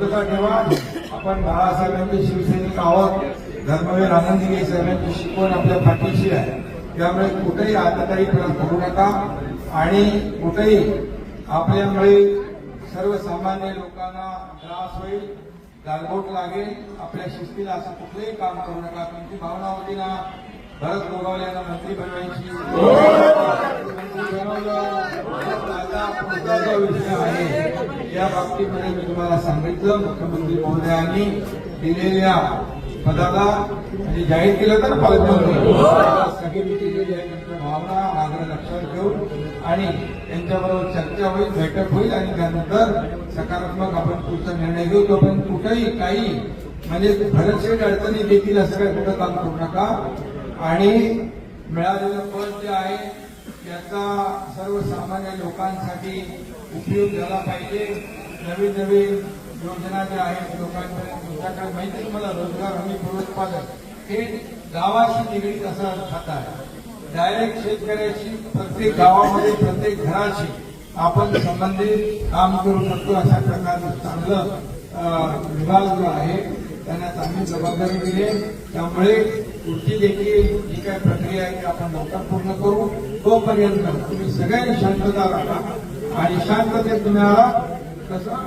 शांतता ठेवा आपण बाळासाहेबांचे शिवसैनिक आहोत. धर्मवीर आनंदगी साहेबांची शिकवण आपल्या पाठीशी आहे. त्यामुळे कुठेही आतताई करू नका. आणि कुठेही आपल्यामुळे सर्वसामान्य लोकांना त्रास होईल गालबोट लागेल आपल्या शिस्तीला असं कुठलंही काम करू नका. तुमची भावना होती ना? भरत गोगावले मंत्री बनवायची. मंत्री बनवलं आता विषय आहे या बाबतीमध्ये मी तुम्हाला सांगितलं मुख्यमंत्री महोदयांनी दिलेल्या पदाला म्हणजे जाहीर केलं तर पालकमंत्री सगळी त्यांच्या भावना मागणं लक्षात घेऊन आणि त्यांच्याबरोबर चर्चा होईल बैठक होईल आणि त्यानंतर सकारात्मक आपण पुढचा निर्णय घेऊ. तोपर्यंत कुठेही काही म्हणजे भरतशेठ अडचणी देखील असं काही कुठं काम करू नका. आणि मिळालेलं पद जे आहे त्याचा सर्वसामान्य लोकांसाठी उपयोग झाला पाहिजे. नवीन नवीन योजना ज्या आहेत लोकांपर्यंत तुमच्याकडे माहिती मला रोजगार हमी फलोत्पादन हे गावाशी निगडीत असं खात आहे. डायरेक्ट शेतकऱ्याशी प्रत्येक गावामध्ये प्रत्येक घराशी आपण संबंधित काम करू शकतो अशा प्रकारचं चांगलं विभाग जो आहे त्यांना चांगली जबाबदारी दिली त्यामुळे पुढची देखील जी काही प्रक्रिया आहे ती आपण लवकर पूर्ण करू. तोपर्यंत तुम्ही सगळ्यांनी शांतता राहा आणि शांततेत तुम्हाला कसं